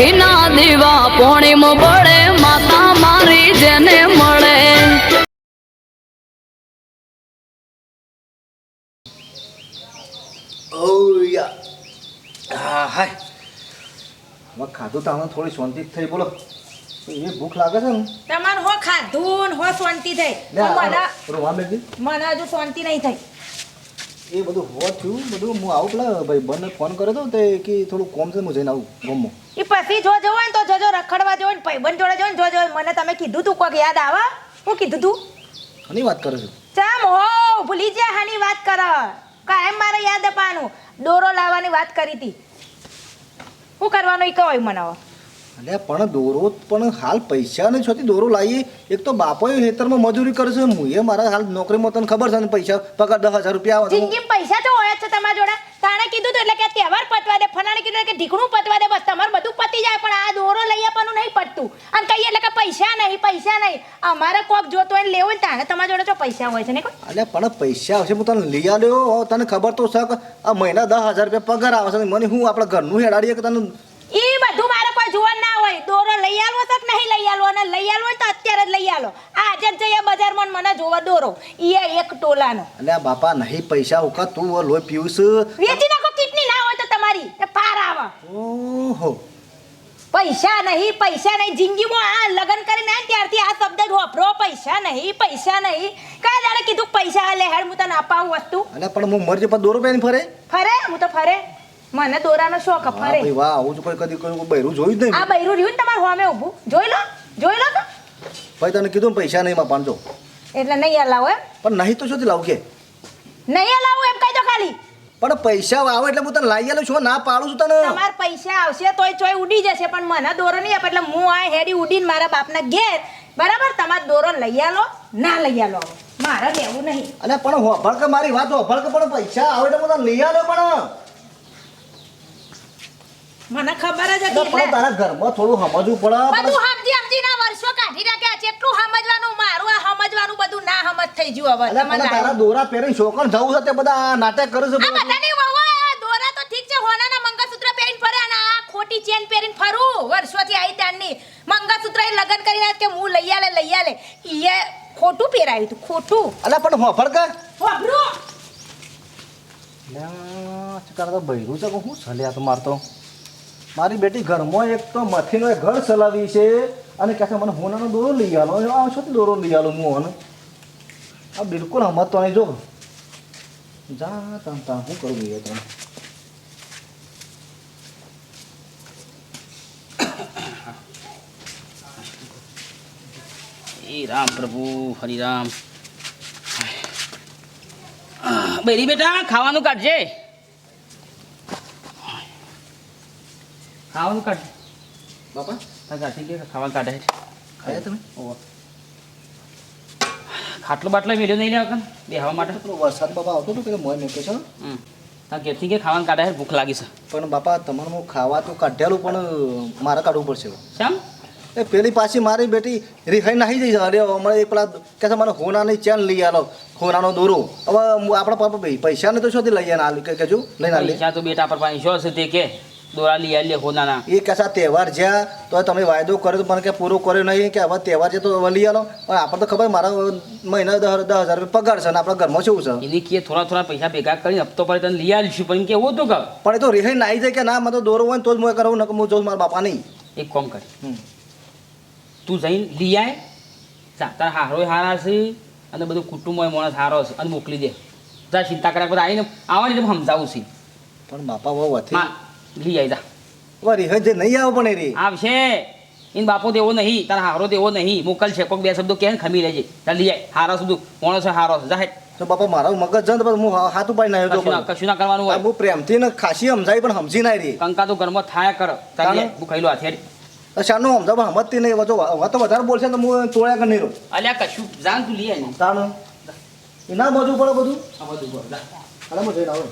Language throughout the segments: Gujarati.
ઘીના દીવા પોણીમ પડે માતા મારી જેને મળે. ઓયા હા હાય. હવે ખાધું તો થોડી શાંતિ થઈ બોલો. એ ભૂખ લાગે છે ને? તમારે હો ખાધું ને હો શાંતિ થઈ. મને મને હજુ શાંતિ નહીં થઈ. એ બધું હો થયું બધું હું આવું પેલા ભાઈ બંને ફોન કર્યો હતો તે કે થોડું કોમ છે હું જઈને આવું ગમો. એ પછી જો જવો ને તો જોજો રખડવા જવો ને ભાઈબંધ જોડે જવો ને જોજો. મને તમે કીધું તું કોક યાદ આવે? હું કીધું તું? હની વાત કરો છો? ચામ હો ભૂલી જા હાની વાત કર. કાયમ મારે યાદ અપાનું દોરો લાવવાની વાત કરી હતી. શું કરવાનું એ કહો મને હવે. અલ્યા પણ દોરો પણ હાલ પૈસા ને છોતી દોરો લાવીએ એક તો બાપો ખેતરમાં મજૂરી કરે છે હું એ મારા હાલ નોકરીમાં તને ખબર છે ને પૈસા પગાર દસ હજાર રૂપિયા આવે. પૈસા તો હોય છે તમારા જોડે. તાણે કીધું તું એટલે કે તહેવાર પતવા દે ફલાણે કીધું કે ઢીકણું પતવા દે બસ તમારું બધું પતી જાય પણ આ દોરો લઈ આપવાનું નહીં પડતું. અને કહીએ એટલે કે પૈસા નહીં પૈસા નહીં. અમારે કોક જોતો હોય લેવું ને તાણે તમારા જોડે તો પૈસા હોય છે ને અલે પણ પૈસા આવશે હું તને લઈ આવ્યો તને ખબર તો છે કે આ મહિના દસ હજાર રૂપિયા પગાર આવે છે મને હું આપણા ઘરનું હેડાડીએ કે તને ઈ બધું મારે કોઈ જોવાનું ના હોય. દોરો લઈ આલવો તો નહીં લઈ આલવો? અને લઈ આલવો તો અત્યારે જ લઈ આલો. આજે જ જઈએ બજારમાં મને જોવા દોરો. ઈ એક ટોલાનો. અને બાપા નહીં પૈસા ઉકા તું લોહી છે વેચી નાખો કિડની ના હોય તો તમારી. એ પાર આવે ઓહો. પૈસા નહીં પૈસા નહીં. જિંદગીમાં આ લગ્ન કરીને આયા ત્યારથી આ શબ્દ વાપરો પૈસા નહીં પૈસા નહીં. કયા દાડે કીધું પૈસા લે હેડ હું તને અપાવું વસ્તુ. અને પણ હું મરજે પર દોરો પહેરી ફરે? ફરે? હું તો ફરે. મને દોરાનો શોખ ફરે ભાઈ વાહ આવું કોઈ કદી કોઈ બૈરું જોયું જ નહીં. આ બૈરું રહ્યું ને તમારું હોમે ઊભું. જોઈ લો જોઈ લો તો. ભાઈ તને કીધું પૈસા નહીં માં પાંચસો એટલે નહીં હલાવો એમ. પણ નહીં તો શું લાવ કે? નહીં હલાવું એમ કહી દો ખાલી. પણ પૈસા આવે એટલે હું તને લાવી આલું છું ના પાડું છું તને. તમાર પૈસા આવશે તોય ચોય ઉડી જશે પણ મને દોરો નહીં આપે એટલે હું આ હેડી ઉડીને મારા બાપના ઘેર બરાબર તમાર દોરો લઈ આલો ના લઈ આલો. મારે લેવું નહીં. અને પણ હોભળ કે મારી વાત હોભળ કે પણ પૈસા આવે એટલે હું તને લઈ આલો પણ. મને ખબર જ હતી પણ તારા ઘરમાં થોડું સમજવું પડે બધું સમજી સમજીને વર્ષો કાઢી નાખ્યા છે એટલું સમજવાનું મારું આ સમજવાનું બધું ના સમજ થઈ ગયું હવે તમને તારા દોરા પહેરી છોકર જવું છે તે બધા આ નાટક કરે છે આ બધાની વહુ આ દોરા તો ઠીક છે હોનાના મંગળસૂત્ર પહેરીને ફરે અને આ ખોટી ચેન પહેરીને ફરું વર્ષોથી આઈ ત્યાંની મંગળસૂત્ર એ લગન કરીને કે હું લઈ આલે લઈ આલે. ઈએ ખોટું પહેરાયું હતું ખોટું. અલ્યા પણ હોફળ કે વાપરું ના ચકાર તો બૈરું છે કે હું સલ્યા તો મારતો. મારી બેટી ઘરમાં એક તો મથીનો ઘર ચલાવી છે અને કહે છે, મને હોનાનો દોરો લઈ આલો. આ શું દોરો લઈ આલો મોહન. આ બિલકુલ હમત તો નહીં. જો. જા તાં તાં શું કરું ભાઈ તમે રામ પ્રભુ હરિરામ બેરી બેટા, ખાવાનું કાઢજે. ખાવાનું કાઢ. બાપા? તાર કાઢી કે ખાવાનું કાઢે છે. ખાયા તમે? ઓવા ખાટલો બાટલો મેળ્યો નહીં લેવા કાન બેહવા માટે. પેલો વરસાદ બાપા આવતો હતો પેલો મોય મેકે છે હા કેથી ઘેરથી કે ખાવાનું કાઢે ભૂખ લાગી છે. પણ બાપા તમારે હું ખાવા તો કાઢેલું પણ મારે કાઢવું પડશે. શામ? એ પેલી પાછી મારી બેટી રિહાઈ નાહી જઈ અરે અમારે એક પેલા કે છે મને હોનાની ચેન લઈ આલો. હોનાનો દોરો. હવે આપણા પાપા ભાઈ પૈસા ને તો શોધી લઈએ ને કે કેજો લઈને પૈસા તો બેટા પર પાણી શું છે તે કે. દોરા લઈ આલી હોનાના. એ કશા તહેવાર છે તો તમે વાયદો કર્યો મને કે પૂરો કર્યો નહીં કે હવે તહેવાર છે તો લઈ આલો. પણ આપણે તો ખબર મારા મહિના દસ દસ હજાર રૂપિયા પગાર છે ને આપણા ઘરમાં શું છે? એની કે થોડા થોડા પૈસા ભેગા કરીને હપ્તો પડે તને લઈ આલીશું પણ કે હું તો કર પણ એ તો રિહાઈ નાહી જાય કે ના મને તો દોરો હોય ને તો જ હું કરાવું ન હું જોઉં મારા બાપા નહીં એક કોમ કર. તું જઈને લઈ આય જા તારા હારો હારા છે અને બધું કુટુંબોય માણસ હારો છે અને મોકલી દે. જા ચિંતા કર્યા બધા આવીને આવવાની સમજાવું છું. પણ બાપા બહુ હતી લઈ આવી જા. હવે રિહાઈ જે નહીં આવે પણ રી. આવશે. એને બાપો દેવો નહીં તારા હારો દેવો નહીં. મોકલ છે કોઈક બે શબ્દો કેમ ખમી લેજે. તાર લઈ આય. હારો શબ્દો. માણસ છે હારો છે? જા હેડ તો બાપા મારા મગજ જન તો હું હાથ ઉપાડી નાખ્યો તો કશું ના કરવાનું હોય. હું પ્રેમથી ને ખાસી સમજાવી પણ સમજી ના રહી કંકા તો ઘરમાં થાય કર. તાર. હું ખાઈ લો હાથે. શાનો સમજાવ પણ સમજતી નહીં. જો તો વધારે બોલશે તો હું તોડ્યા કે નહીં રહું. અલ્યા કશું. જાન તું લઈ આય ને. એના બાજુ પડે બધું? આ બધું આવું.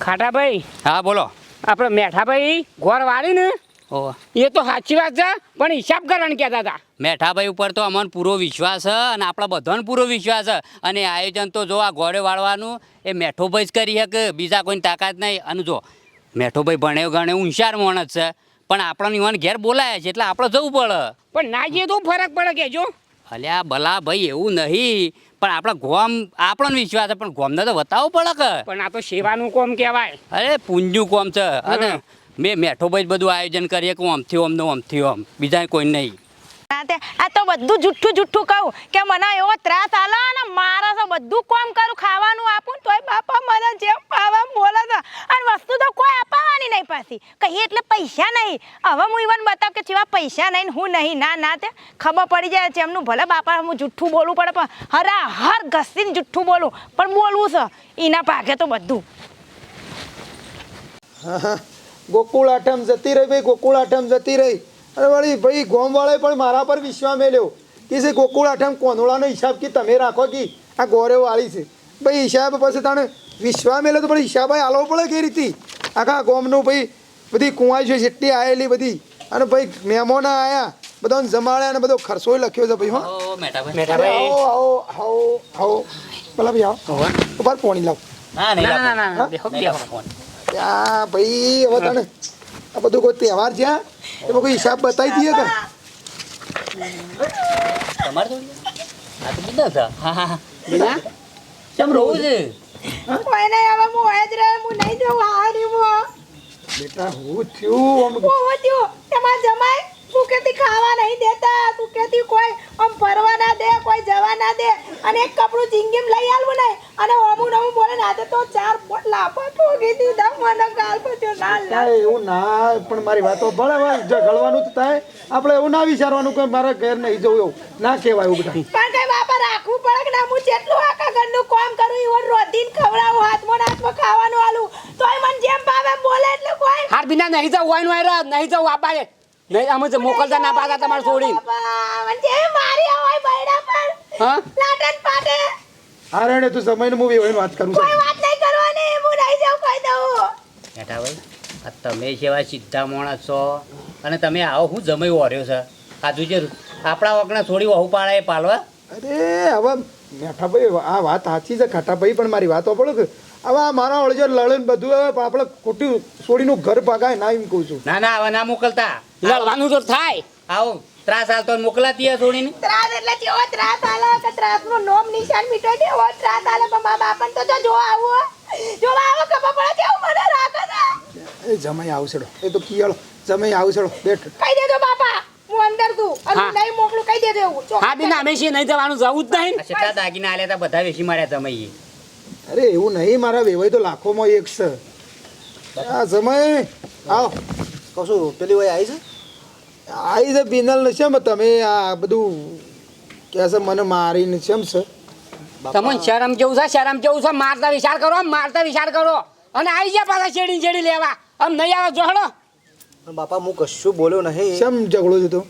ખાટાભાઈ હા બોલો. આપણે મેઠાભાઈ ઘોર વાળી ને? ઓ. એ તો સાચી વાત છે પણ હિસાબ કરવાનું કહેતા હતા. મેઠાભાઈ ઉપર તો અમને પૂરો વિશ્વાસ છે અને આપણા બધાને પૂરો વિશ્વાસ છે. અને આયોજન તો જો આ ઘોડે વાળવાનું એ મેઠોભાઈ જ કરી શકે બીજા કોઈની તાકાત નહીં. અને જો મેઠોભાઈ ભણ્યો ગણે હોશિયાર માણસ છે પણ આપણને ઈવન ઘેર બોલાયા છે એટલે આપણે જવું પડે. પણ ના જઈએ તો ફરક પડે કેજો અલ્યા ભલા ભાઈ એવું નહીં. પણ આપણા ગોમ આપણો વિશ્વાસ પણ ગોમને તો બતાવવું પડે કે? પણ આ તો સેવાનું કોમ કહેવાય. અરે પૂંજનું કોમ છે. અને. મેં મેઠોભાઈ જ બધું આયોજન કરીએ કે ઓમથી આમ ને ઓમથી આમ બીજા કોઈ નહીં. આ તો બધું જુઠ્ઠું જુઠ્ઠું કહું કે મને એવો ત્રાસ આલો ને મારા તો બધું કોમ કરું, ખાવાનું આપું તોય બાપા મને જેમ પાવા બોલે અને વસ્તુ તો કોઈ અપાવવાની નહીં પાછી. કહીએ એટલે પૈસા નહીં. હવે હું ઈવન બતાવ કે પૈસા નહીં હું નહીં. ના ના તે. ખબર પડી જાય છે એમનું. ભલે બાપા હું જુઠ્ઠું બોલવું પડે, પણ હરા હર ઘસીને જુઠ્ઠું બોલું. પણ બોલવું છે. એના ભાગે તો બધું. ગોકુળ આઠમ જતી રહી ભાઈ, ગોકુળ આઠમ જતી રહી. અરે વળી ભાઈ ગોમવાળાએ પણ મારા પર વિશ્વાસ મેલ્યો કે છે ગોકુળ આઠમ કોનોળાનો હિસાબ કે તમે રાખો કે? આ ગોરે વાળી છે. ભાઈ હિસાબ પછી તને વિશ્વાસ મેલ્યો તો પણ હિસાબ આલવો પડે કે રીતે? આખા ગોમનું ભાઈ બધી કુંવાઈ છે જેટલી આવેલી બધી. અને ભાઈ મહેમાનો આવ્યા બધાને જમાડ્યા અને બધો ખર્ચો લખ્યો છે ભાઈ હા. આવો આવો આવો આવો પેલા ભાઈ આવો. ઉપર પોણી લાવ. હા ના ના ના ના ભાઈ હવે તને આ બધું કોઈ તહેવાર છે એમાં કોઈ હિસાબ બતાવી દઈએ કે તમારે આ તો બીજા છે હા હા હા. કેમ રોવું છે? કોઈ નહીં હવે હું હોય જ રહે હું નહીં જવું હારી હું બેટા હું થયું તમાર જમાઈ સુકેથી ખાવા નહીં દેતા સુકેથી કોઈ આમ ફરવા ના દે કોઈ જવા ના દે અને એક કપડું ચિંગીમ લઈ આલવું નહીં. અને અમુક અમુક બોલે ને આજે તો ચાર પોટ લાપા ઠોકી દીધા મને ગાલ પચ્યો ના થાય એવું ના પણ મારી વાતો ભળવા ઝઘડવાનું તો થાય. આપણે એવું ના વિચારવાનું કે મારા ઘેર નહીં જવું એવું. ના કહેવાય એવું બેટા પણ કઈ બાપા રાખવું પડે કે ના? હું જેટલું આખા ઘરનું કામ કરું ઈવન રોધીને ખવડાવું હાથમાં ને હાથમાં ખાવાનું આલું. તોય મને જેમ ભાવે બોલે એટલે કોઈ. હાર બિના નહીં જાવનું વાયરા નહીં જાવ આપાડે નહીં અમે જે મોકલતા ના પાતા તમારે છોડીને. બાપા, મને જેમ મારી હોય બૈડા પર હા? લાટન પાટે હા રેડે તું સમયને હું વેવાઈને વાત કરું છું. કોઈ વાત નહીં કરવાની હું નહીં જાઉં કહી દઉં મેઠાભાઈ આ તમે જેવા સીધા મોણા છો અને તમે આવો હું જમાઈ ઓર્યો છે. આ જે આપણા વગણા થોડી વહુ પાડે એ પાલવા. અરે હવે મેઠાભાઈ આ વાત સાચી છે ખાટાભાઈ પણ મારી વાતો પડો કે હવે આ મારા ઓળજો લડન બધું હવે પણ આપણે ખોટી છોડીનું ઘર ભાગાય ના એમ કહું છું. ના ના હવે ના મોકલતા. લડવાનું તો થાય. આવો. ત્રાસ હાલ તો મોકલાતી હે થોડીને ત્રાસ એટલે કેવો ત્રાસ આલે કે ત્રાસનું નોમ નિશાન મીઠાઈ ઓ ત્રાસ આલે. મા બાપન તો જો આવો જો આવો ખબર પડે કેવું મને રાખે એ જમાઈ આવશેડો એ તો કિયળ. જમાઈ આવશેડો બેઠ. કહી દેજો બાપા હું અંદર તું અને નહીં મોકલું કહી દેજો એવું. હા બીના અમે નહીં જવાનું જવું જ નહીં. કેટલા દાગીના આલે તા બધા વેચી માર્યા જમાઈએ અરે એવું નહીં. મારા વેવાય તો લાખોમાં એક છે. આ જમાઈ આવ. કશું પેલી વય આવી છે? આવી છે બિનલ ને શેમ તમે આ બધું કે છે મને મારીને શેમ છે? તમને શરમ જેવું છે શરમ જેવું છે મારતા વિચાર કરો મારતા વિચાર કરો. અને આવી જા પાછા શેડી શેડી લેવા. આમ નહીં આવે જોડો બાપા હું કશું બોલ્યો નહીં. શેમ ઝઘડો છે તો?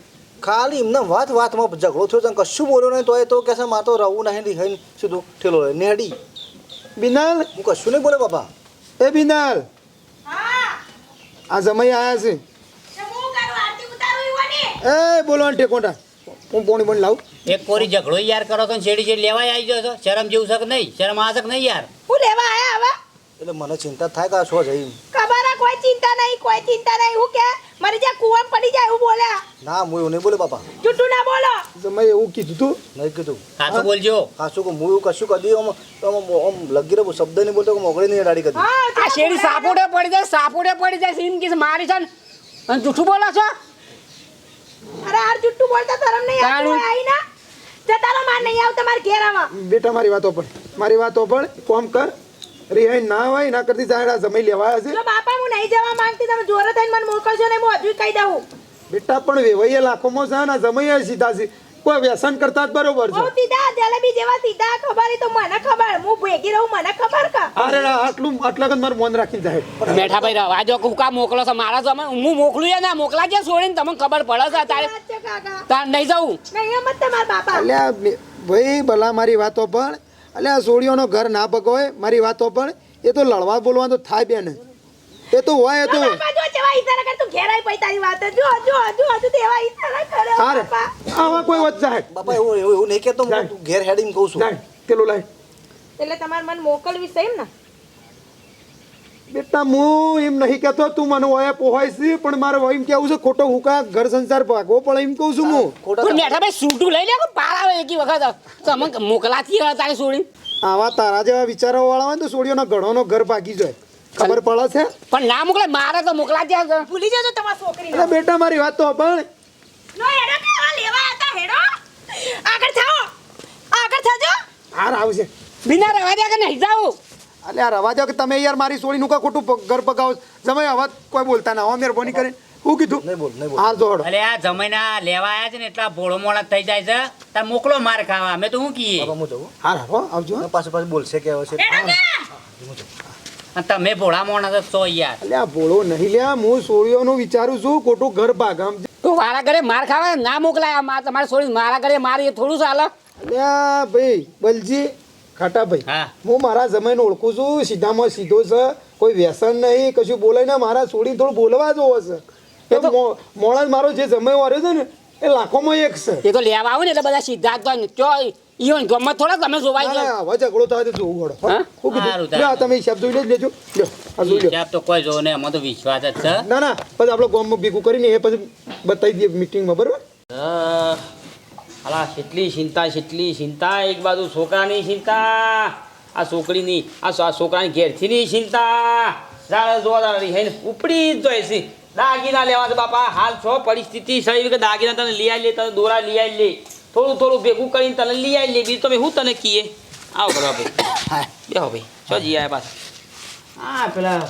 ખાલી એમને વાત વાતમાં ઝઘડો થયો છે કશું બોલ્યો નહીં તો એ તો કે છે મારે તો રહું નહીં રિહાઈને સીધું ઠેલો નેડી બિનાલ બિનલ? હું કશું નહીં બોલે બાપા. એ બિનલ. આ જમાઈ આયા છે તો હું કરું આરતી ઉતારું ઈવોની એ બોલવાનું ટેકોટા હું પોણી પોણી લાવું. એક કોરી ઝઘડો યાર કરો તો છેડી શેડી શેડી લેવાય આવી જશો છો. શરમ જેવું છે નહીં. શરમ આ શક નહીં યાર. હું લેવા આયા હવે? એટલે મને ચિંતા થાય કે આ છો જઈ ખબર કોઈ ચિંતા નહીં કોઈ ચિંતા નહીં. હું કે મારી જ્યાં કુવા પડી જાય એવું બોલ્યા ના હું એવું નહીં બોલે બાપા. જૂઠું ના બોલો. મેં એવું કીધું તું. નહીં કીધું. સાચું બોલજો. ખાસું કે હું એવું કશું કદી આમ આમ લગી રહ્યો શબ્દ નહીં બોલતો કે મોકળી નહીં અડાડી કદી. આ શેડી સાપોડે પડી જાય સાપોડે પડી જાય સીમ કિસ મારી છે અને જૂઠું બોલો છો? અરે આર જુઠ્ઠું બોલતા શરમ નહીં આવતી. આઈ ના જતા રહો માર નહીં આવ તમાર ઘેર આવા બેટા મારી વાતો પણ મારી વાતો પણ કોમ કર. રિહાઈ ના હોય ના કરતી જાડા જમાઈ લેવાયા છે. જો બાપા હું નહીં જવા માંગતી તમે જોરે થઈને મને મોકલશો ને હું હજુ કહી દઉં. બેટા પણ વેવાઈએ લાખોમાં છે ને જમાઈ સીધા છે કોઈ વ્યસન કરતા જ બરોબર છે. સીધા જલેબી જેવા સીધા ખબર તો મને ખબર હું ભેગી રહું મને ખબર કા? અરે આટલું આટલા કદ મારું મન રાખી જાય. મેઠા ભાઈ રવા જો કુકા મોકલો છો મારા તમે હું મોકલું ના મોકલા કે છોડીને? તમને ખબર પડે છે તારે તાર નહીં જવું નહીં એમ જ તમારા બાપા. અલ્યા ભાઈ ભલા મારી વાતો પણ. અલ્યા સોડીઓનો ઘર ના ભગોય મારી વાતો પણ. એ તો લડવા બોલવા તો થાય બેન. એ તો હોય તો બાપા જો જેવા ઈશારા કર તું ઘેરાઈ પઈ તારી વાત. જો જો જો હજુ તેવા ઈશારા કરે અરે આવા કોઈ વચ સાહેબ બાપા એવું એવું એવું નહીં કહેતો જાય. હું ઘેર હેડીને કહું છું. પેલું લાય. એટલે તમારે મન મોકલવી છે એમ ને? બેટા હું એમ નહીં કહેતો તું મને ઓયા પોહાય છે પણ મારે એમ કેવું છે ખોટો હુકા ઘર સંસાર ભાગવો પડે એમ કહું છું હું. ખોટો પણ મેઠા ભાઈ સૂટું લઈ લે કે પાર આવે એકી વખત. તમે મોકલાતી હતા તારે છોડી આવા તારા જેવા વિચારો વાળા હોય ને તો સોડીઓનો ઘણોનો ઘર ભાગી જાય. ખબર પડે છે? પણ ના મોકલે મારે તો મોકલા હશે ભૂલી જજો તમારી છોકરી અરે બેટા મારી વાત તો પણ નો હેડો કે આવા લેવા હતા હેડો. આગળ થાઓ. આગળ થાજો. હાર આવશે બિના રવા દે કે નહીં જાવું અલે આ રવા જાઓ કે તમે યાર મારી સોડીનું કા ખોટું ઘર પગાવો છો. અવાજ કોઈ બોલતા ના હો મહેરબાની કરીને હું કીધું? નહીં બોલ નહીં બોલ. હાર જોડો અલે આ જમૈના લેવા આયા છે ને એટલા ભોળો મોડા થઈ જાય છે. તાર મોકલો માર ખાવા. અમે તો હું કહીએ બાપા હું જવું? હાર હાર હો આવજો. પાછું પાછું બોલશે કે આવશે છે? હેડો કે અને તમે ભોળા માણસ છો યાર. એટલે ભોળો નહીં લ્યા હું સોળીઓનું વિચારું છું ખોટું ઘર ભાગામ તો મારા ઘરે માર ખાવા ના મોકલાય મા તમારે સોળી મારા ઘરે મારી એ થોડું ચાલે. અલ્યા ભાઈ બલજી ખાટા ભાઈ હા. મારા જમાઈને ઓળખું છું સીધામાં સીધો છે કોઈ વ્યસન નહીં કશું બોલાય ને મારા સોળી થોડું બોલવા જોવો છે. એ તો મોણસ મારો જે જમાઈ વાર્યો છે ને એ લાખોમાં એક છે. એ તો લેવા આવું ને એટલે બધા સીધા ચો ઈવન ગમત થોડા તમે જોવાઈ ના, ના, હવે ઝઘડો થાય તો જોવું ઘડો હું. કીધું લ્યો, તમે હિસાબ જોઈ જ. લેજો લ્યો આ જોઈ લો. હિસાબ તો કોઈ જોવો ને એમાં તો વિશ્વાસ જ છે. ના ના પછી આપણે ગામમાં ભેગું કરીને એ પછી બતાવી દઈએ મિટિંગમાં બરોબર? અલા કેટલી ચિંતા કેટલી ચિંતા એક બાજુ છોકરાની ચિંતા આ છોકરીની આ છોકરાની ઘેરથીની ચિંતા. જાણે જોવા તારે રિહાઈને ઉપડી જ જોઈએ છે. દાગીના લેવા બાપા. હાલ છો પરિસ્થિતિ સહી કે દાગીના તને લઈ આવી લે તને દોરા લઈ આવી લે. થોડું થોડું ભેગું કરીને તને લઈ આવી લે બીજું તમે હું તને કીએ? આવો કરો ભાઈ. બેહો ભાઈ ચો જી આયા પાછા. હા પેલા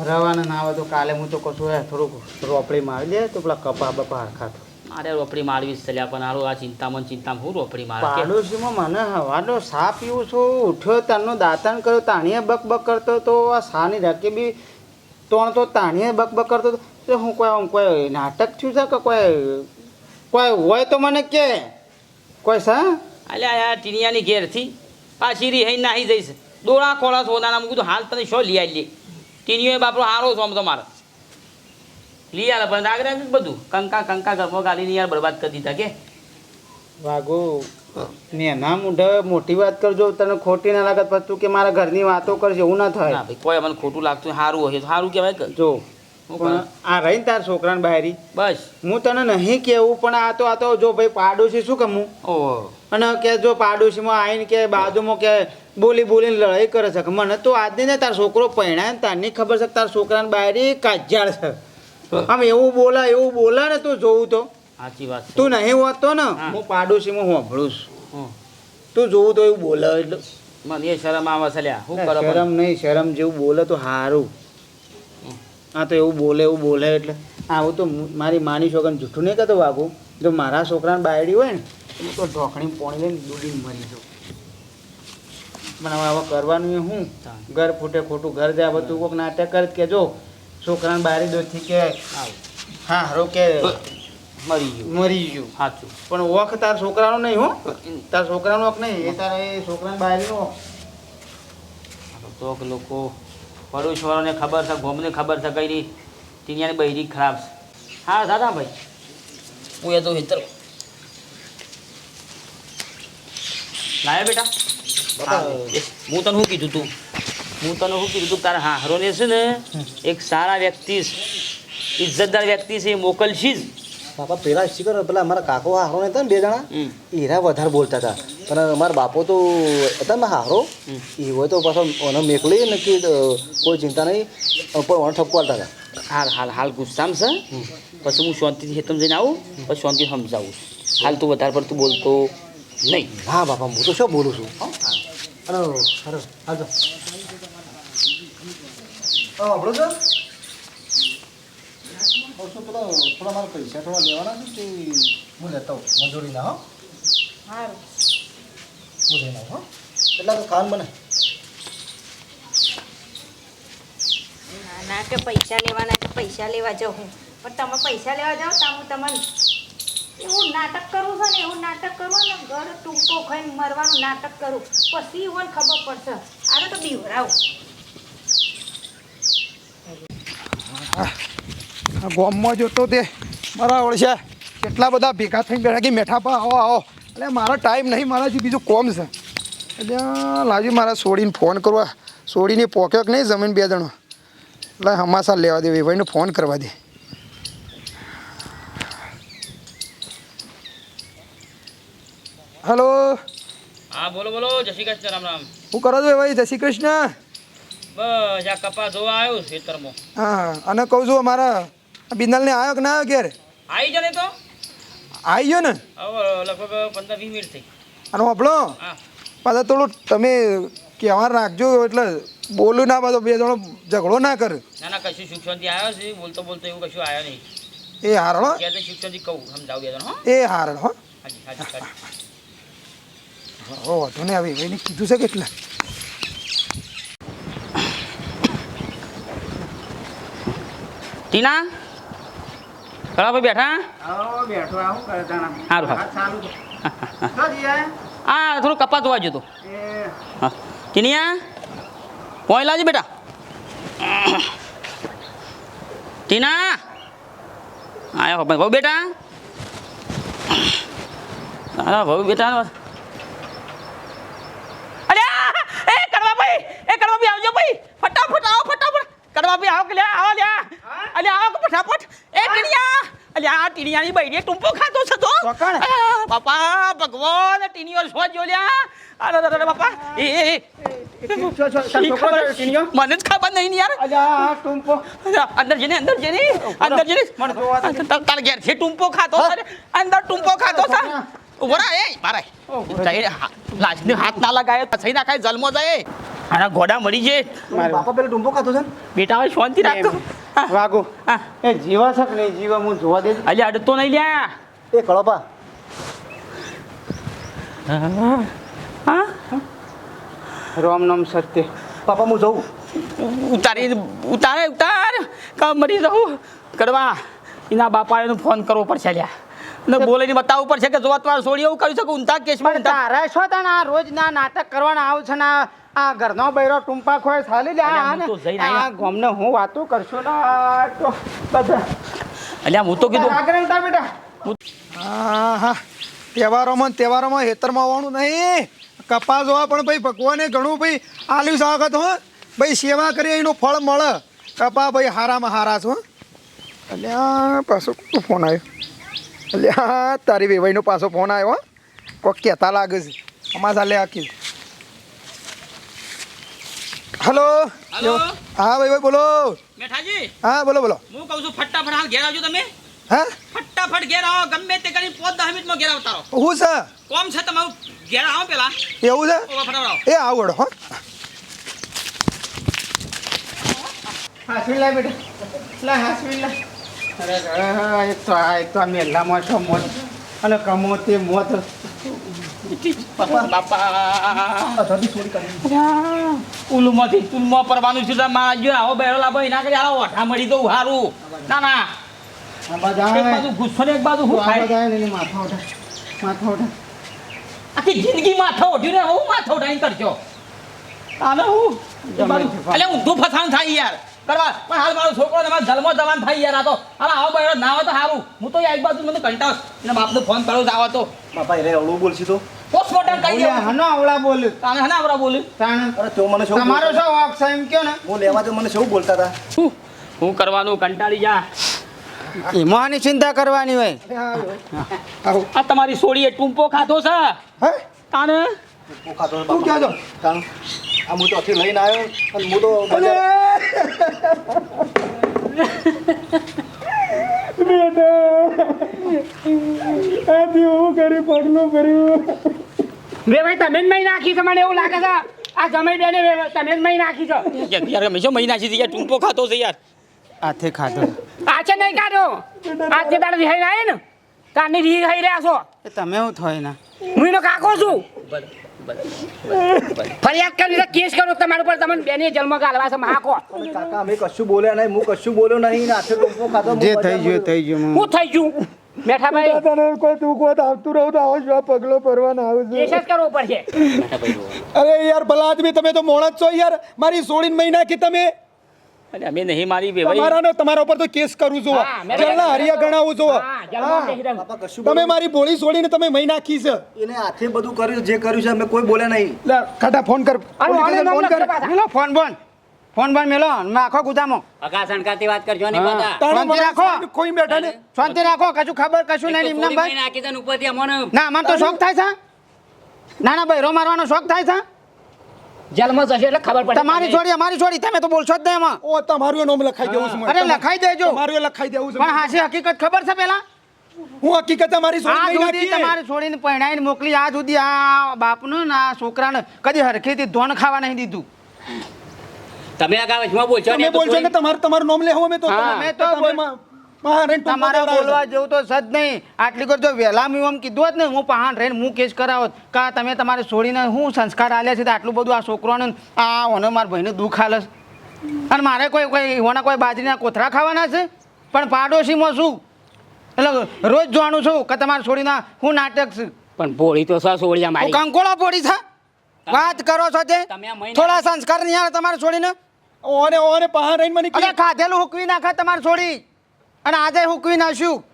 રવાના ના આવે તો કાલે હું તો કશું થોડુંક રોપડી મારી દે તો પેલા કપા બપા હરખા તો મારે રોપડી મારવી છે ચલ્યા પણ હારું આ ચિંતામાં ચિંતામાં હું રોપડી મારે? કે? પાડોશીમાં મને હવાનો સા પીવું છું ઉઠ્યો તારનો દાંતણ કર્યો તાણીએ બક બક કરતો તો આ સાની રાકે બી તોણ તો તાણીએ બક બક કરતો તો તો હું કોઈ આમ કોઈ નાટક થયું છે કે કોઈ કોઈ હોય તો મને કે. કોઈ સા અલે આ ટીનિયાની ઘેરથી પાછી રી નાહી જઈશ. દોડા ખોળા સોદાના મૂકું તો હાલ તને શો લઈ આવી ટીનિયો બાપરો હારો છો આમ તો મારે લઈ આવે પણ આગળ બધું. કંકા કંકા ઘરમાં ગાલીને યાર બરબાદ કરી દીધા કે. વાગો નેના મૂઢે મોટી વાત કરજો તને ખોટી ના લાગત પછી તું કે મારા ઘરની વાતો કરજો એવું ના ના થાય ભાઈ કોઈ મને ખોટું લાગતું હોય, સારું હશે સારું કહેવાય જો? આ રહી ને તાર છોકરાને બહારી બસ. હું તને નહીં કેવું પણ આ તો આ તો જો ભાઈ પાડોશી શું કમું ઓહો. અને કે જો પાડોશીમાં આવીને કે બાજુમાં કે બોલી બોલીને લડાઈ કરે છે મને તો આજની ને તાર છોકરો પહેણાય ને તારની ખબર છે તાર છોકરાને બહારી કાજ્યાળ છે. આમ એવું બોલા એવું બોલા ને તું જોવું તો. સાચી વાત તું નહીં હોતો ને હું. પાડોશીમાં હોંભળું છું. તું જોવું તો એવું બોલે એટલે. મને શરમ આવે છે શરમ નહીં શરમ જેવું બોલે તો સારું. હા તો એવું બોલે એવું બોલે એટલે. આવું તો મારી માની છોકરાને જૂઠું નહીં કહેતો વાગું જો મારા છોકરાને બાયડી હોય ને હું તો ઢોકણી પોણી લઈને દૂડીને મરી જાઉં. પણ હવે હવે કરવાનું એ શું ઘર ફૂટે ખોટું ઘર જાય બધું કોઈક નાટક કર કે જો છોકરાને બારી દોથી કે હા હારો કે મરી ગયું. મરી ગયું. સાચું. પણ વખ તાર છોકરાનો નહીં હો? તાર છોકરાનો વખ નહીં એ તારે એ છોકરાને બાયડીનો વખ તો લોકો પડોશવાળાને ખબર છે ગોમને ખબર છે કઈ નહીં ટીનિયાની બૈરી ખરાબ છે. હા દાદા ભાઈ. હું એ તો હિતર લાયા બેટા? હા, હું તને શું કીધું તું? હું તને શું કીધું તું? તારા હરોને છે ને એક સારા વ્યક્તિ ઇજ્જતદાર વ્યક્તિ છે એ મોકલશી જ. બાપા પેલા શીખર પેલા મારા કાકો હારો ને હતા ને બે જણા? એરા વધારે બોલતા હતા. પણ મારા બાપો તો હતા ને હારો. એ હોય તો પાછો ઓનો મેકલી ને કે કોઈ ચિંતા નહીં. પણ ઓને ઠપકો હતા. હાલ હાલ હાલ ગુસ્સામાં છે. પછી હું શાંતિથી હેતમ જઈને આવું પછી શાંતિ સમજાવું. હાલ તું વધારે પડતું બોલતો નહીં. હા બાપા હું તો શું બોલું છું? હો? અરે અરે હાજો હા આપણો છો? પેલા થોડા મારા પૈસા થોડા લેવાના છે તે હું લેતા હોઉં સારું હું. લઈને આવું હો. એટલા તો ખાન બને. ના ના કે પૈસા લેવાના કે પૈસા લેવા જાઉં હું. પણ તમે પૈસા લેવા જાઓ તો હું તમને એવું નાટક કરું છે ને એવું નાટક કરું ને ઘર ટૂંકો ખાઈને મરવાનું નાટક કરું. પછી હોય ખબર પડશે. આને તો બીવરાવ આ ગોમમાં જોતો તે મારા ઓળશે કેટલા બધા ભેગા થઈને બેઠા કે મેઠા પા આવો આવો. એટલે મારો ટાઈમ નહીં મારા જે બીજું કોમ છે. એટલે લાજુ મારા સોડીને ફોન કરવા. સોડીને પોક્યો કે નહીં જમીન બે જણો? એટલે હમાસા લેવા દે ભાઈને ફોન કરવા દે. હલો હા બોલો બોલો જય શ્રી કૃષ્ણ રામ રામ. હું કરો છો ભાઈ જય શ્રી કૃષ્ણ. બસ આ કપા જોવા આવ્યો ખેતરમાં. હા અને કહું છું અમારા બિંદલને આવ્યો કે ના આવ્યો ઘેર? આવી જાને તો. આવી ગયો ને લગભગ પંદર વીસ મિનિટ થઈ અને આપણો હા. પાછા થોડું તમે કહેવા રાખજો એટલે બોલું ના પાછો બે જણો ઝઘડો ના કરે. ના ના કશું શિક્ષણથી આવ્યો છે બોલતો બોલતો એવું કશું આવ્યો નહીં. એ હારણો? ક્યાં શિક્ષણથી કહું સમજાવું બે જણો એ હારણ હો. હાજી હાજી હાજી. હો વાંધો નહીં આવી એને કીધું છે કેટલા? ટીના? ખરા ભાઈ બેઠા? સારું હા, સારું? આ થોડું કપા જોવા જતો હા. ટીનિયા પોઈ લાવજો બેટા. ટીના આયો ભાઈ ભાऊ બેટા. હા ભાऊ બેટા અરે એ કરવા ભાઈ એ કરવા ભાઈ આવજો ભાઈ. ફટાફટ આવો ફટાફટ. કરવા ભાઈ આવો કે લે આવો લે અલે આવો ફટાફટ. એ ટીનિયા અલ્યા આ ટીનિયાની બૈરી ટુંપો ખાતો છે તો કોણ બાપા ભગવાન ટીણીઓ શો જોલ્યા અરે અરે બાપા એ એ? મને જ ખબર નહીં યાર અંદર જઈને અંદર જઈને અંદર જઈને. તાર ઘેર છે ટુંપો ખાતો અંદર ટુંપો ખાતો છે ઉભરા એ મારા હા- હાથ ના લગાય પછી નાખાય જલમો જાય આના ઘોડા મળી જાય બાપા પેલો ડુંબો ખાતો છે ને? બેટા હવે શાંતિ રાખતો. વાગો. હા. એ જીવા છે કે નહીં જીવા હું જોવા દે અલ્યા અડતો નહીં લ્યા. એ કળપા. હા. રામ નામ સત્ય પાપા હું જઉં. ઉતારી ઉતારે ઉતાર. કામ મરી જાઉં. કરવા. એના બાપાએ ફોન કરવો પડશે લ્યા ને બોલીને બતાવવું પડશે કે જો તમારે છોડી એવું કરી શકું? ઊંધા કેસમાં તારા છો તને આ રોજ ના નાટક કરવાના આવ છે ને આ- ઘરનો બૈરો ટૂંપા ખોય ચાલી જાય આ ગોમને હું વાતો કરશું ને તો બધા. અલ્યા હું તો કીધું આગળ ઉતા બેટા. હા હા તહેવારોમાં તહેવારોમાં હેતરમાં આવવાનું નહીં. કપાસ હોવા પણ ભાઈ ભગવાને ઘણું ભાઈ આલ્યું છે આ વખત હો. ભાઈ સેવા કરીએ એનું ફળ મળે. કપા ભાઈ હારામાં હારા છો અલ્યા પાછો કોનો ફોન આવ્યો? અલ્યા તારી વેવાઈનો પાછો ફોન આવ્યો હો. કોક કહેતા લાગે છે. અમારા ચાલે આખી હલો? હલો? હા ભાઈ ભાઈ બોલો. મેઠાજી? હા બોલો બોલો. હું કહું છું ફટાફટ હાલ ઘેર આવજો તમે. હા? ફટાફટ ઘેર આવો ગમે તે કરી પોત દસ મિનિટમાં ઘેર આવતા રહો. હું છે? કોમ છે તમારું? ઘેર આવો પેલા. એવું છે? ફટાફટ આવો. એ આવડો હો. હાસવી લે બેટા. લે હાસવી લે અરે હા એક તો આ એક તો આ મેલામાં છો મોત અને કમો તે મોત. ઉલુમાંથી ચૂલમાં પરવાનું છે મારા જો આવો બેરો લાભો એના કરી આવો ઓઠા મળી દઉં હારું. ના ના. એક બાજુ ગુસ્સો ને એક બાજુ હું આ ખાય બધા એને માથા ઉઠા માથા ઉઠા આખી જિંદગી માથા ઓઢ્યું ને હું માથા ઉઠાઈને કરશો આને હું એટલે ઊંધું ફસાણ થાય યાર. કરવા. પણ હાલ મારો છોકરો તમારે જન્મ જવાન થાય યાર આ તો. હાલ આવો બેરો ના આવે તો સારું હું તો એક બાજુ મને કંટાળ બાપ બાપને ફોન કરો જ આવો તો. બાપા એટલે અવળું બોલશી તો. પોસ્ટમોર્ટમ ઓલે દેવું હનો આવડા બોલ તાને હના આવડા બોલ્યું? તાને અરે તો મને શું તમારો શું વાક છે એમ કયો ને? હું લેવા તો મને શું બોલતા હતા? શું? હું કરવાનું કંટાળી જા. એમાંની ચિંતા કરવાની હોય. આ તમારી સોડીએ ટૂંપો ખાધો છે? હે? તાને ટૂંપો ખાતો તું ક્યાં આ હું તો અહીંથી લઈને આવ્યો અને હું તો વે ભાઈ તમે જ મહી નાખી છે મને એવું લાગે છે. આ જમાઈ બેને તમે જ મહી નાખી છો. યાર યાર ટૂંપો ખાતો છે યાર. હાથે ખાધો. આ નહીં ખાધો? આ જે દાડે રિહાઈ ને તારની રી ખાઈ રહ્યા છો. તમે શું થાય ના હું એનો કાકો છું. ફરિયાદ કરી કેસ કરો તમારા પર તમને બેને જન્મ ગાલવા છે મહાકો. કાકા અમે કશું બોલ્યા નહીં હું કશું બોલ્યો નહીં ને હાથે ખાતો જે થઈ ગયું થઈ ગયું હું થઈ ગયું. મેઠા ભાઈ તને કોઈ તું કોઈ આવતું રહું તો આવો જો પગલો ભરવાના આવું કેસ જ કરવો પડશે. અરે યાર ભલા આદમી તમે તો મોણ જ છો યાર. મારી સોળીન મહિના કે તમે અરે અમે નહીં મારી વેવાઈ તમારાને તમારા ઉપર તો કેસ કરું છું. જલ્લા હરિયા ગણાવું કશું તમે મારી બોળી સોળીને તમે મહી નાખી છે. એને હાથે બધું કર્યું જે કર્યું છે અમે કોઈ બોલે નહીં. લે કાટા ફોન કર. ફોન કર. છે ફોન બોન ફોન બંધ મેલો. નાખો ગુદામો. પગા સણકાતી વાત કરજો ને બધા શાંતિ રાખો. કોઈ બેઠા ને. શાંતિ રાખો કશું ખબર કશું નહીં એમના ભાઈ નાખી દે ઉપરથી અમોને. ના મને તો શોખ થાય છે. ના ના રો મારવાનો શોખ થાય છે. જેલમાં જશે એટલે ખબર પડે તમારી છોડી અમારી છોડી તમે તો બોલશો જ નહીં એમાં. ઓ તમારું નામ લખાઈ દેવું છે અરે લખાઈ દેજો. તમારું લખાઈ દેવું છે પણ હાસી હકીકત ખબર છે પેલા? હું હકીકત તમારી છોડી નહીં નાખી. તમારે છોડીને પરણાઈને મોકલી આ સુધી આ બાપનું ને આ છોકરાને કદી હરખેથી ધોન ખાવા નહીં દીધું. તમે આગળ વચમાં બોલશો ને બોલશો કે તમારું તમારું નામ લેવું અમે તો હા, તમે- મેં તો તમારે બોલવા જેવું તો સદ નહીં. આટલી કર જો વહેલા મેં એમ કીધું હોત ને હું પહાણ રહીને હું કેસ કરાવત. કા તમે તમારે છોડીને હું સંસ્કાર આલ્યા છે તો આટલું બધું આ છોકરોને આ ઓને મારા ભાઈને દુઃખ આલે અને મારે કોઈ કોઈ ઓના કોઈ બાજરીના કોથરા ખાવાના છે? પણ પાડોશીમાં શું? એટલે રોજ જોવાનું છું કે તમારે છોડીના હું નાટક છું. પણ ભોળી તો સા સોળિયા મારી. કંકોળો પોડી છે. વાત કરો છો તે? થોડા સંસ્કાર નહીં આવે તમારે છોડીને? ઓને ઓને પહાણ રહીને મને ખાધેલું હુકવી નાખે તમારે છોડી. અને આજે હુકવી નાખ્યું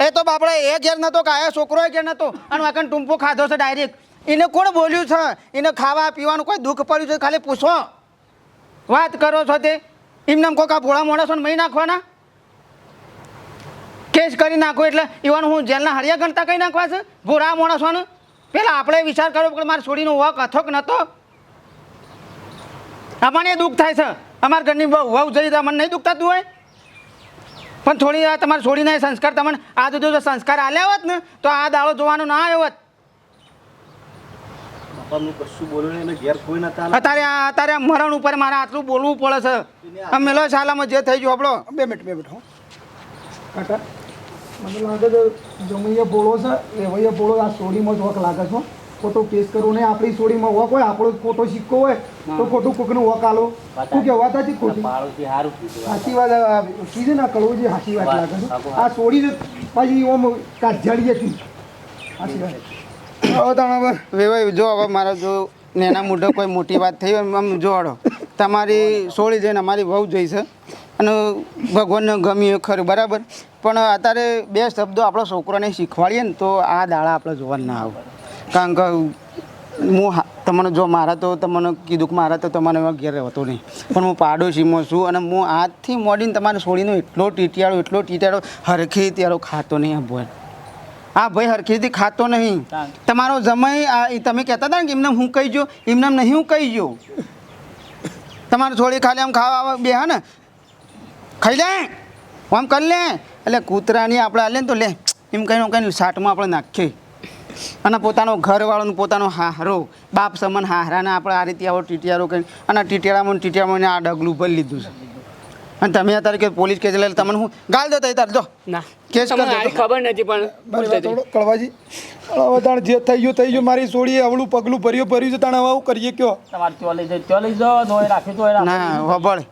એ તો બાપડે એ ઘેર નતો કાયા છોકરો એ ઘેર નતો. અને વાકન ટૂંપો ખાધો છે ડાયરેક્ટ એને કોણ બોલ્યું છે? એને ખાવા પીવાનું કોઈ દુઃખ પડ્યું છે? ખાલી પૂછો. વાત કરો છો તે. એમને કોક આ ભોળા માણસો મહી નાખવાના? કેસ કરી નાખો એટલે ઇવન હું જેલના હરિયા ગણતા કઈ નાખવા છે? ભોળા માણસોને? પેલા આપણે વિચાર કરવો કે મારા છોડીનો વક અથોક નહોતો આપણને દુઃખ થાય છે. અમારા ઘરની વહુ જઈ તો મને નહીં દુઃખ થતું હોય? પણ થોડી વાર તમારે છોડીને સંસ્કાર તમને આ જો જો સંસ્કાર આલ્યા હોત ને તો આ દાડો જોવાનો ના આવ્યો હોત. અત્યારે અત્યારે આ મરણ ઉપર મારે આટલું બોલવું પડે છે. આ મેલો શાલામાં જે થઈ ગયો આપણો. બે મિનિટ બે મિનિટ કાકા મને લાગે છે જમૈયા બોળો છે એ વૈયા આ સોડીમાં જ વક લાગે છે. ખોટો કેસ કરો ને આપણી સોડીમાં વક હોય આપણો ખોટો સિક્કો હોય તો ખોટું કોકનું વોક આલો. શું કે વાત હતી ખોટી? સાચી વાત કીધે ના કરવું જે છે સાચી વાત લાગે છે. આ સોડી પછી ઓમ કાઢજાડી હતી સાચી વાત. હવે તમે વેવાય જો હવે મારા જો નેના મોઢો કોઈ મોટી વાત થઈ હોય આમ જોડો. તમારી સોળી જઈને અમારી વહુ જોઈ છે. અને ભગવાનને ગમ્યું ખરું બરાબર. પણ અત્યારે બે શબ્દો આપણા છોકરાને શીખવાડીએ ને તો આ દાડા આપણે જોવા ના આવે. કારણ કે હું તમને જો મારા તો તમને કીધું કે મારા તો તમારે એવા ઘેર રહેતો નહીં. પણ હું પાડોશીમાં છું અને હું આજથી મોડીને તમારે છોડીનો એટલો ટીટિયાળો એટલો ટીટિયાળો હરખી ત્યારો ખાતો નહીં આ ભાઈ આ ભાઈ હરખીથી ખાતો નહીં. તમારો જમાઈ તમે કહેતા હતા ને કે એમને હું કહી જો એમને નહીં હું કહી જો તમારે છોડી ખાલી આમ ખાવા બે, હા ને? ખાઈ લે, આમ કરી લે. એટલે કૂતરાની આપણે લે ને તો લે. એમ કહીને કહીને સાટમાં આપણે નાખીએ. અને પોતાનો ઘરવાળાનો પોતાનો હારો બાપ સમાન હારાને આપણે આ રીતે આવો ટીટિયારો કરી અને ને ટીટિયામાં આ ડગલું ભરી લીધું છે. અને તમે અત્યારે કે પોલીસ કેસ લઈ તમને હું ગાલ દો તાર જો. ના કેસ ખબર નથી પણ કળવાજી. તાણ જે થઈ ગયું થઈ ગયું મારી સોડી અવળું પગલું ભર્યું ભર્યું છે તાણ હવે આવું કરીએ કયો? તમારે ત્યાં લઈ જાય ત્યાં લઈ જાઓ તો ના વબળ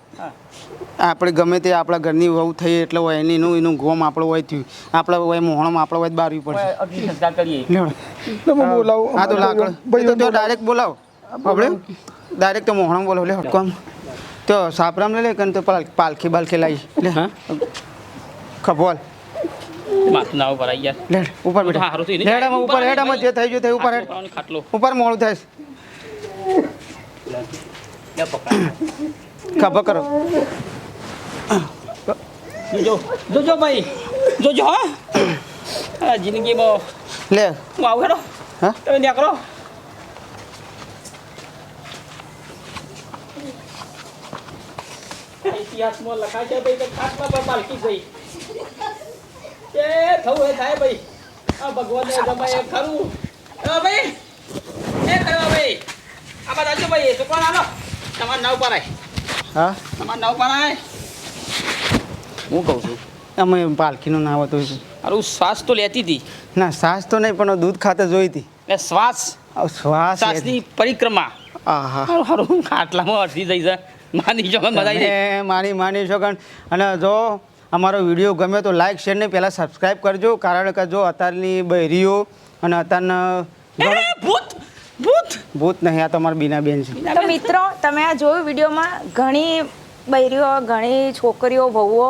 આપણે ગમે તે આપણા ઘરની વહુ થઈ એટલે હોય એની એનું એનું ગોમ આપણો હોય થયું. આપણે હોય મોહણમ આપણો હોય બારવી પડશે. હા તો લાકડ. ભાઈ તો ડાયરેક્ટ બોલાવો. આપણે ડાયરેક્ટ તો મોહણમ બોલાવો. લે કોમ તો સાપરામ લે લે કન તો પાલ- પાલખી બાલખી લાવી. લે. હા? ખપોલ ઉપર ઉપર બેઠા. હેડામાં ઉપર હેડામાં જે થઈ ગયું તે ઉપર હેડ. ઉપર મોડું થાય. ખભા કરો. જોજો. જોજો ભાઈ. જોજો હા. જિંદગી જિંદગીમાં લે. હું આવું હેડો. હા? તમે નીકળો. ઇતિહાસમાં લખાય છે ભાઈ ખાટલા પર પાલકી ગઈ એ થવું એ થાય ભાઈ. આ ભગવાનને જમાય એ ખરું. એ ભાઈ. એ કરવા ભાઈ. આ બધા ભાઈ. તો કોણ આલો? તમારે ના ઉપર આય. હા? તમારા ના ઉપર આય. હું કહું છું? અમે પાલખીનું નામ હતું. હું શ્વાસ તો લેતી હતી. ના શ્વાસ તો નહીં પણ દૂધ ખાતે જોઈ હતી. એ શ્વાસ શ્વાસ શ્વાસની પરિક્રમા. આહા. હારું હારું ખાટલામાં અડધી થઈ જાય. માની જો મજા માની માની શકન અને જો અમારો વીડિયો ગમ્યો તો લાઈક શેર ને પહેલાં સબસ્ક્રાઈબ કરજો કારણ કે જો અત્યારની બહેરીઓ અને અત્યારના ભૂત! ભૂત! ભૂત નહીં આ તમારા બીના બેન છે. તો મિત્રો તમે આ જોયું વિડીયોમાં ઘણી બૈરીઓ ઘણી છોકરીઓ વહુઓ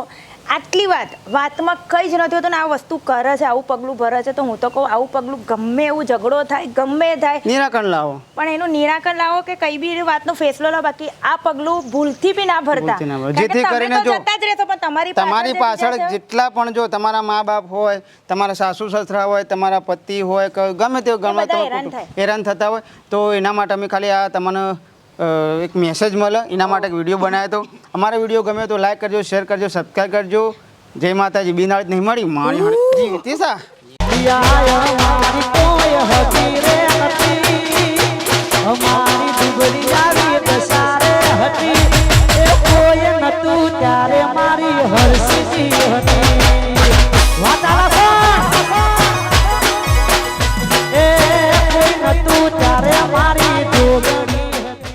આટલી વાત વાતમાં કઈ જ નથી હોતું ને આ વસ્તુ કરે છે આવું પગલું ભરે છે તો હું તો કહું આવું પગલું ગમે એવું ઝઘડો થાય ગમે થાય. નિરાકરણ લાવો. પણ એનું નિરાકરણ લાવો કે કઈ બી વાતનો ફેસલો લાવો બાકી આ પગલું ભૂલથી બી ના ભરતા. જેથી કરીને જો, જતા જ રહેશો પણ તમારી તમારી પાછળ જેટલા પણ જો તમારા મા બાપ હોય તમારા સાસુ સસરા હોય તમારા પતિ હોય ગમે તે ગમે તે હેરાન થતા હોય તો એના માટે અમે ખાલી આ તમને એક મેસેજ મળે, એના માટે એક વીડિયો બનાવ્યો હતો. અમારો વીડિયો ગમે તો લાઈક કરજો શેર કરજો સબસ્ક્રાઈબ કરજો. જય માતાજી, બિનાળ નહીં મળી, માણી હારી. જી તીસા અમારી દુબળી આવી દસારે હતી એ કોઈ નતું ત્યારે મારી હરસી હતી